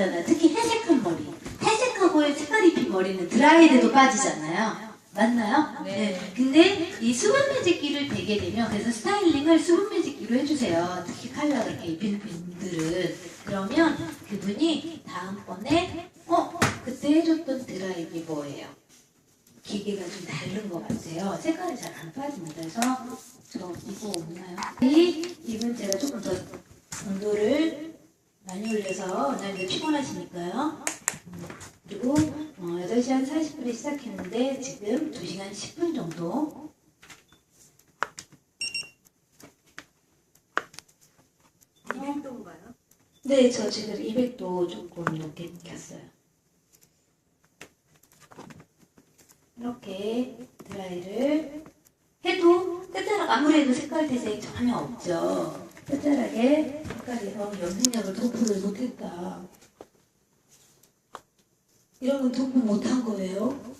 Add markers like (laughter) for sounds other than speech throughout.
빠지잖아요. 특히 회색한 머리. 회색하고 색깔 입힌 머리는 드라이에도 빠지잖아요. 맞나요? 네. 근데 이 수분 매직기를 대게 되면 그래서 스타일링을 수분 매직기로 해주세요. 특히 칼라 그렇게 입히는 분들은 그러면 그분이 다음번에 어 그때 해줬던 드라이기 뭐예요? 기계가 좀 다른 것 같아요. 색깔이 잘 안 빠집니다. 그래서 저 이거 없나요? 이 이분 제가 조금 더 온도를 많이 올려서 오늘도 피곤하시니까요. 음, 그리고 어, 8시 한 40분에 시작했는데 지금 2시간 10분 정도 200도인가요? 네, 저 지금 200도 조금 높게 켰어요. 이렇게 드라이를 해도 끝자락 아무래도 색깔 대색이 전혀 없죠. 끝자락에 색깔에서 염색약을 도포를 못했다. 이런 건 도포 못한 거예요.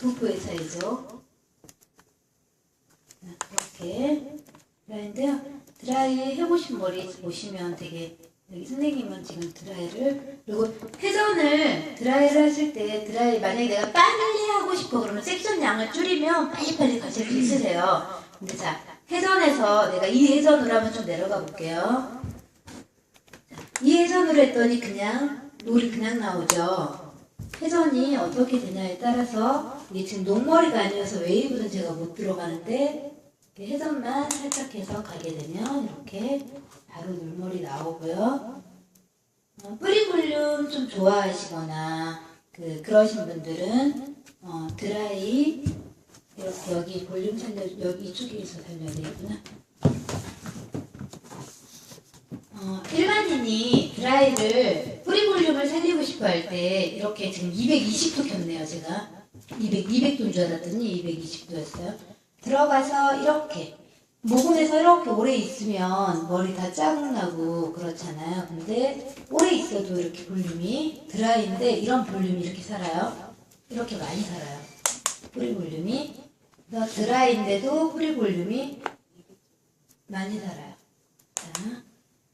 도포의 차이죠. 자, 이렇게 드라이인데요. 드라이 해보신 머리 보시면 되게 여기 선생님은 지금 드라이를 그리고 회전을 드라이를 하실 때 드라이 만약에 내가 빨리 하고 싶어 그러면 섹션 양을 줄이면 빨리빨리 같이 이렇게 쓰세요. 근데 자 회전에서 내가 이 회전으로 한번 좀 내려가 볼게요. 자, 이 회전으로 했더니 그냥 롤이 그냥 나오죠. 회전이 어떻게 되냐에 따라서 이게 지금 녹머리가 아니어서 웨이브는 제가 못 들어가는데 회전만 살짝 해서 가게 되면 이렇게 바로 물머리 나오고요. 어, 뿌리 볼륨 좀 좋아하시거나 그 그러신 분들은 어, 드라이 이렇게 여기 볼륨 살려 여기 이쪽에서 살려야 되겠구나. 어, 일반인이 드라이를 뿌리 볼륨을 살리고 싶어 할 때 이렇게 지금 220도 켰네요 제가 200, 200도인 줄 알았더니 220도였어요 들어가서 이렇게 모공에서 이렇게 오래 있으면 머리 다 짜증나고 그렇잖아요. 근데 오래 있어도 이렇게 볼륨이 드라이인데 이런 볼륨이 이렇게 살아요? 이렇게 많이 살아요. 뿌리 볼륨이. 드라이인데도 뿌리 볼륨이 많이 살아요. 자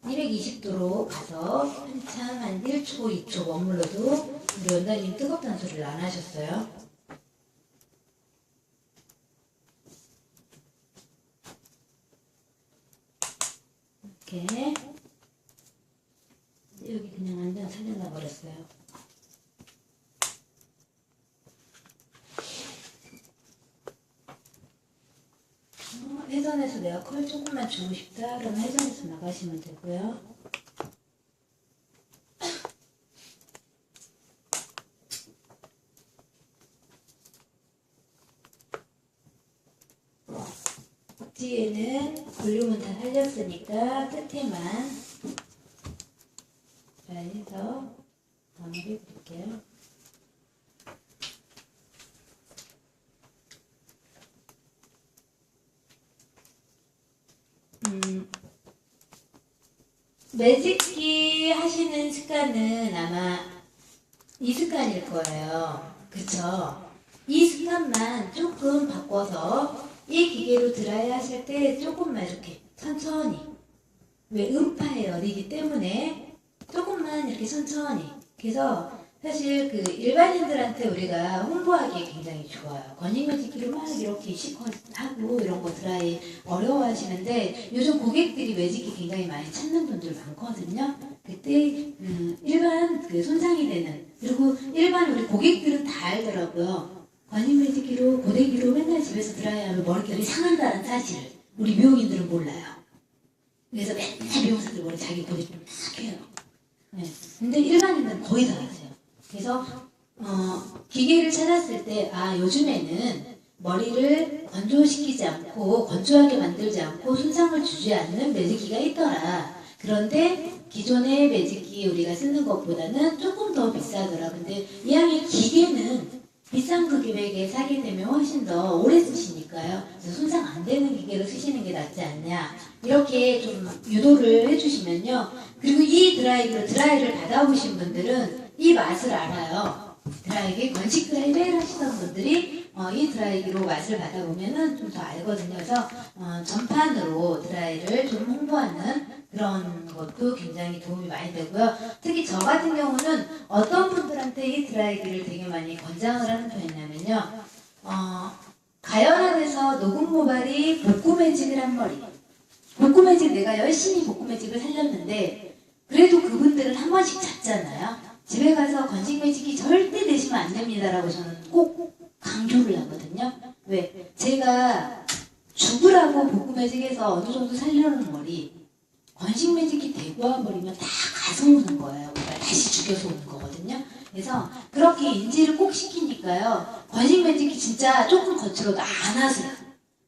220도로 가서 한참 한 1초, 2초 머물러도 우리 원장님 뜨겁다는 소리를 안 하셨어요. 이렇게 여기 그냥 완전 살려놔 버렸어요. 어, 회전해서 내가 컬 조금만 주고 싶다 그러면 회전해서 나가시면 되고요. 뒤에는 볼륨은 다 살렸으니까 끝에만 잘 해서 마무리 볼게요. 음, 매직기 하시는 습관은 아마 이 습관일 거예요. 그쵸? 이 습관만 조금 바꿔서 이 기계로 드라이 하실 때 조금만 이렇게 천천히 왜 음파에 어리기 때문에 조금만 이렇게 천천히 그래서 사실 그 일반인들한테 우리가 홍보하기에 굉장히 좋아요. 건익매직기로 막 이렇게 시컷하고 이런 거 드라이 어려워하시는데 요즘 고객들이 매직기 굉장히 많이 찾는 분들 많거든요. 그때 음, 일반 그 손상이 되는 그리고 일반 우리 고객들은 다 알더라고요. 건익매직기로 고데기로 맨날 집에서 드라이하면 머릿결이 상한다는 사실을 우리 미용인들은 몰라요. 그래서 맨날 미용사들 머리 자기 고데기 막 해요. 네. 근데 일반인들은 거의 다 하세요. 그래서 어, 기계를 찾았을 때 아 요즘에는 머리를 건조시키지 않고 건조하게 만들지 않고 손상을 주지 않는 매직기가 있더라. 그런데 기존의 매직기 우리가 쓰는 것보다는 조금 더 비싸더라. 근데 이왕에 기계는 비싼 금액에 사게 되면 훨씬 더 오래 쓰시니까요. 손상 안 되는 기계로 쓰시는 게 낫지 않냐. 이렇게 좀 유도를 해주시면요. 그리고 이 드라이기로 드라이를 받아보신 분들은 이 맛을 알아요. 드라이기, 건식 드라이 매일 하시던 분들이 어, 이 드라이기로 맛을 받아보면은 좀 더 알거든요. 그래서 어, 전판으로 드라이를 좀 홍보하는 그런 것도 굉장히 도움이 많이 되고요. 특히 저 같은 경우는 어떤 분들한테 이 드라이기를 되게 많이 권장을 하는 편이냐면요. 어, 가연안에서 녹음 모발이 복구 매직을 한 머리. 복구 매직 내가 열심히 복구 매직을 살렸는데 그래도 그분들은 한 번씩 잡잖아요. 집에 가서 건식 매직이 절대 내시면 안 됩니다라고 저는 꼭 강조를 하거든요. 왜? 제가 죽으라고 복구 매직에서 어느 정도 살려놓은 머리 건식 매직이 대구한 버리면 다 가서 오는 거예요. 다시 죽여서 오는 거거든요. 그래서 그렇게 인지를 꼭 시키니까요. 건식 매직이 진짜 조금 거칠어도 안 하세요.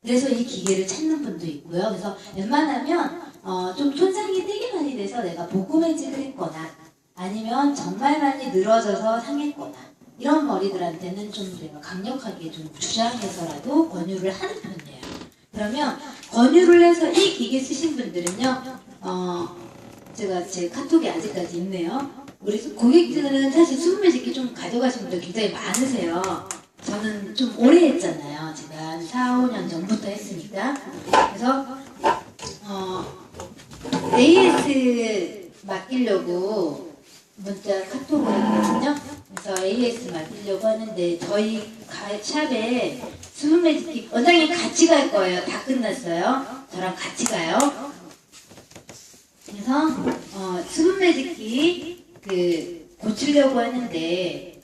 그래서 이 기계를 찾는 분도 있고요. 그래서 웬만하면 어, 좀 손상이 되게 많이 돼서 내가 복구 매직을 했거나 아니면 정말 많이 늘어져서 상했거나 이런 머리들한테는 좀 내가 강력하게 좀 주장해서라도 권유를 하는 편이에요. 그러면 권유를 해서 이 기계 쓰신 분들은요, 어, 제가 제 카톡이 아직까지 있네요. 우리 고객들은 사실 수분 매직기 좀 가져가신 분들 굉장히 많으세요. 저는 좀 오래 했잖아요. 제가 한 4, 5년 전부터 했으니까. 그래서, 어, AS 맡기려고 문자 카톡을 했거든요. 그래서 AS 맡기려고 하는데 저희 가- 샵에 수분 매직기 원장님 같이 갈 거예요. 다 끝났어요. 저랑 같이 가요. 그래서 어, 수분 매직기 그 고치려고 하는데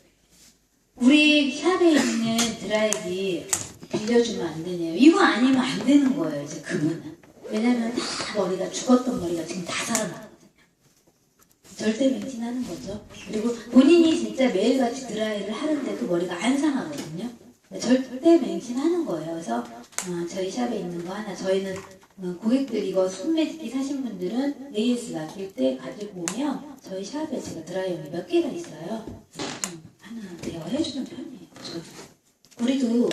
우리 샵에 있는 드라이기 빌려주면 안 되네요. 이거 아니면 안 되는 거예요. 이제 그분은. 왜냐면 다 머리가 죽었던 머리가 지금 다 살아났거든요. 절대 맹신하는 거죠. 그리고 본인이 진짜 매일같이 드라이를 하는데도 머리가 안 상하거든요. 절대 맹신하는 거예요. 그래서 어, 저희 샵에 있는 거 하나 저희는 어, 고객들 이거 순매직기 사신 분들은 AS 맡길 때 가지고 오면 저희 샵에 제가 드라이어이 몇 개가 있어요. 좀 하나 대여해주는 편이에요. 저. 우리도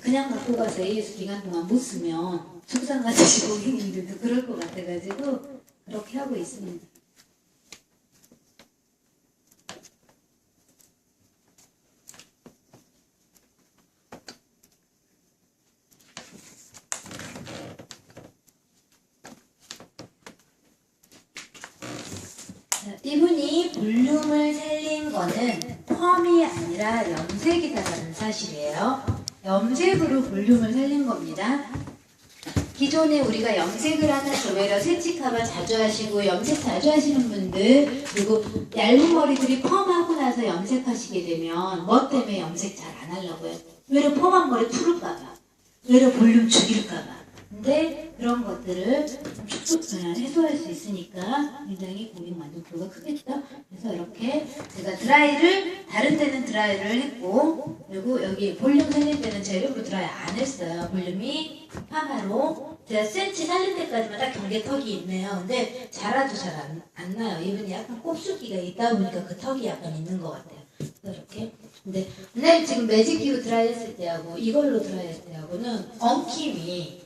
그냥 갖고 가서 AS 기간 동안 못 쓰면 속상 가지시 (laughs) 고객님들도 그럴 것 같아가지고 그렇게 하고 있습니다. 자, 이분이 볼륨을 살린 거는 펌이 아니라 염색이다라는 사실이에요. 염색으로 볼륨을 살린 겁니다. 기존에 우리가 염색을 하는 조매러 세치카바 자주 하시고 염색 자주 하시는 분들 그리고 얇은 머리들이 펌하고 나서 염색하시게 되면 뭐 때문에 염색 잘 안 하려고요? 외로 펌한 머리 푸를까봐 외로 볼륨 죽일까봐 근데 그런 것들을 좀 아, 해소할 수 있으니까 굉장히 고객 만족도가 크겠죠. 그래서 이렇게 제가 드라이를 다른 데는 드라이를 했고 그리고 여기 볼륨 살릴 때는 재료로 드라이 안 했어요. 볼륨이 파마로 제가 센치 살릴 때까지만 딱 경계턱이 있네요. 근데 자라도 잘 안 안 나요. 이분이 약간 곱슬기가 있다 보니까 그 턱이 약간 있는 것 같아요. 이렇게 근데 근데 지금 매직기로 드라이 했을 때하고 이걸로 드라이 했을 때하고는 엉킴이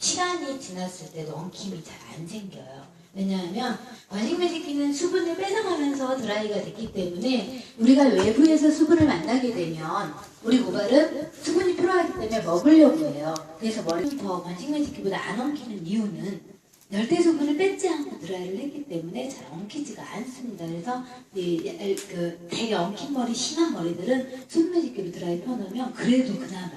시간이 지났을 때도 엉킴이 잘 안 생겨요. 왜냐하면 원식 매직기는 수분을 뺏어가면서 드라이가 됐기 때문에 우리가 외부에서 수분을 만나게 되면 우리 모발은 수분이 필요하기 때문에 먹으려고 해요. 그래서 머리는 더 원식 매직기보다 안 엉키는 이유는 열대 수분을 뺏지 않고 드라이를 했기 때문에 잘 엉키지가 않습니다. 그래서 이, 그 되게 엉킨 머리 심한 머리들은 수분 매직기로 드라이 펴놓으면 그래도 그나마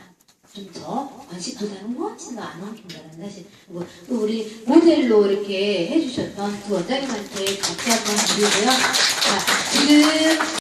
좀더 건식보다는 훨씬 더안 엉킨다는 사실. 그리고 또 우리 모델로 이렇게 해주셨던 그 원장님한테 박수 한번 드리고요. 자, 지금